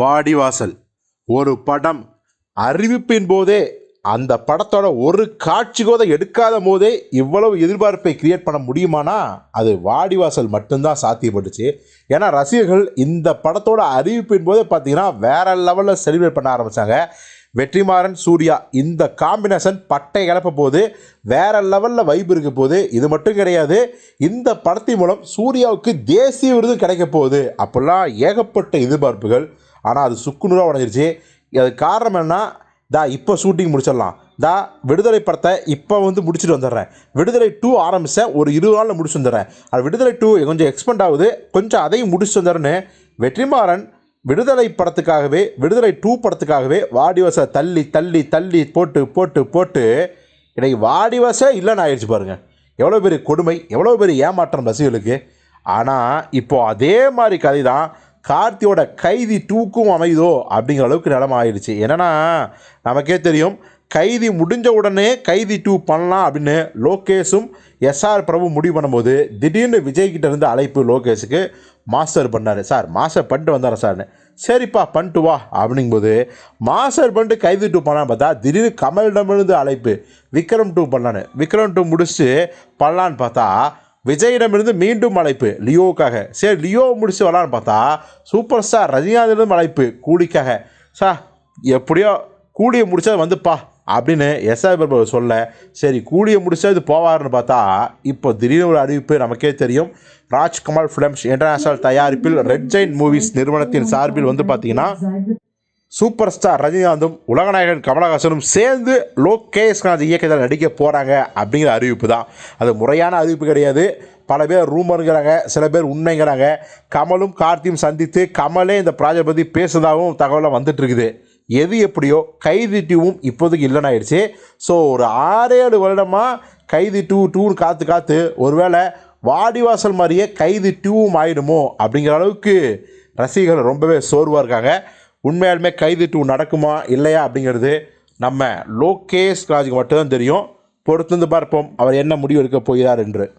வாடிவாசல். ஒரு படம் அறிவிப்பின் போதே அந்த படத்தோட ஒரு காட்சி கூட எடுக்காத போதே இவ்வளவு எதிர்பார்ப்பை கிரியேட் பண்ண முடியுமானா அது வாடிவாசல் மட்டும்தான் சாத்தியப்பட்டுச்சு. ஏன்னா ரசிகர்கள் இந்த படத்தோட அறிவிப்பின் போதே பார்த்தீங்கன்னா வேற லெவலில் செலிப்ரேட் பண்ண ஆரம்பித்தாங்க வெற்றிமாறன் சூர்யா இந்த காம்பினேஷன் பட்டை கிளப்ப போது வேற லெவலில் வைப் இருக்க போது இது மட்டும் கிடையாது. இந்த படத்தின் மூலம் சூர்யாவுக்கு தேசிய விருது கிடைக்க போகுது. அப்படிலாம் ஏகப்பட்ட எதிர்பார்ப்புகள். ஆனால் அது சுக்குநூறாக உடஞ்சிருச்சு. அது காரணம் என்ன தா இப்போ ஷூட்டிங் முடிச்சிடலாம். தா விடுதலை படத்தை இப்போ வந்து முடிச்சுட்டு வந்துடுறேன். விடுதலை டூ ஆரம்பித்தேன் ஒரு இருபது நாளில் முடிச்சு வந்துடுறேன். அது விடுதலை டூ கொஞ்சம் எக்ஸ்பெண்ட் ஆகுது. கொஞ்சம் அதையும் முடிச்சு வந்துடுறேன்னு வெற்றிமாறன் விடுதலை படத்துக்காகவே விடுதலை டூ படத்துக்காகவே வாடிவாசை தள்ளி தள்ளி தள்ளி போட்டு போட்டு போட்டு இன்னைக்கு வாடிவாச இல்லைன்னு ஆயிடுச்சு பாருங்கள் எவ்வளோ பெரிய கொடுமை எவ்வளோ பெரிய ஏமாற்றம் ரசிகர்களுக்கு. ஆனால் இப்போ அதே மாதிரி கதை தான் கார்த்தியோட கைதி டூக்கும் அமைதோ அப்படிங்கிற அளவுக்கு நிலம ஆயிடுச்சு என்னன்னா நமக்கே தெரியும் கைதி முடிஞ்ச உடனே கைதி டூ பண்ணலாம் அப்படின்னு லோகேஷும் எஸ்ஆர் பிரபு முடிவு பண்ணும்போது திடீர்னு விஜய்கிட்ட இருந்து அழைப்பு லோகேஷுக்கு மாஸ்டர் பண்ணார். சார் மாஸ்டர் பண்ணிட்டு வந்தார் சார்னு. சரிப்பா பண்ணிட்டு வா அப்படிங்கும்போது மாஸ்டர் பண்ணிட்டு கைதி டூ பண்ணலான்னு பார்த்தா திடீர்னு கமலிடமிருந்து அழைப்பு விக்ரம் டூ பண்ணலான்னு விக்ரம் டூ முடிச்சு பண்ணலான்னு பார்த்தா விஜயிடமிருந்து மீண்டும் அழைப்பு லியோவுக்காக. சரி லியோ முடிச்சு வரலான்னு பார்த்தா சூப்பர் ஸ்டார் ரஜினிகாந்திலிருந்து அழைப்பு கூலிக்காக. சார் எப்படியோ கூலியை முடிச்சா வந்துப்பா அப்படின்னு எஸ்ஆர் பிரபு சொல்ல சரி கூலியை முடிச்சா இது போவார்னு பார்த்தா இப்போ திடீர்னு ஒரு அறிவிப்பு நமக்கே தெரியும். ராஜ்கமல் ஃபிலிம்ஸ் இன்டர்நேஷனல் தயாரிப்பில் ரெட் ஜெயின் மூவிஸ் நிறுவனத்தின் சார்பில் வந்து பார்த்தீங்கன்னா சூப்பர் ஸ்டார் ரஜினிகாந்தும் உலகநாயகன் கமலஹாசனும் சேர்ந்து லோகேஷ்காந்த் இயக்கத்தில் நடிக்க போகிறாங்க அப்படிங்கிற அறிவிப்பு தான். அது முறையான அறிவிப்பு கிடையாது. பல பேர் ரூமருங்கிறாங்க சில பேர் உண்மைங்கிறாங்க கமலும் கார்த்தியும் சந்தித்து கமலே இந்த ப்ராஜெக்ட் பற்றி பேசுறதாகவும் தகவலாக வந்துட்டுருக்குது எது எப்படியோ கைதி டூவும் இப்போதைக்கு இல்லைன்னு ஆயிடுச்சு. ஸோ ஒரு ஆறேழு வருடமாக கைதி டூ டூன்னு காத்து காத்து ஒருவேளை வாடிவாசல் மாதிரியே கைதி டூவும் ஆயிடுமோ அப்படிங்கிற அளவுக்கு ரசிகர்கள் ரொம்பவே சோர்வாக இருக்காங்க. உண்மையாலுமே கைது டூ நடக்குமா இல்லையா அப்படிங்கிறது நம்ம லோகேஷ் ராஜுக்கு மட்டும்தான் தெரியும். பொறுத்து வந்து பார்ப்போம். அவர் என்ன முடிவு எடுக்க போகிறார் என்று.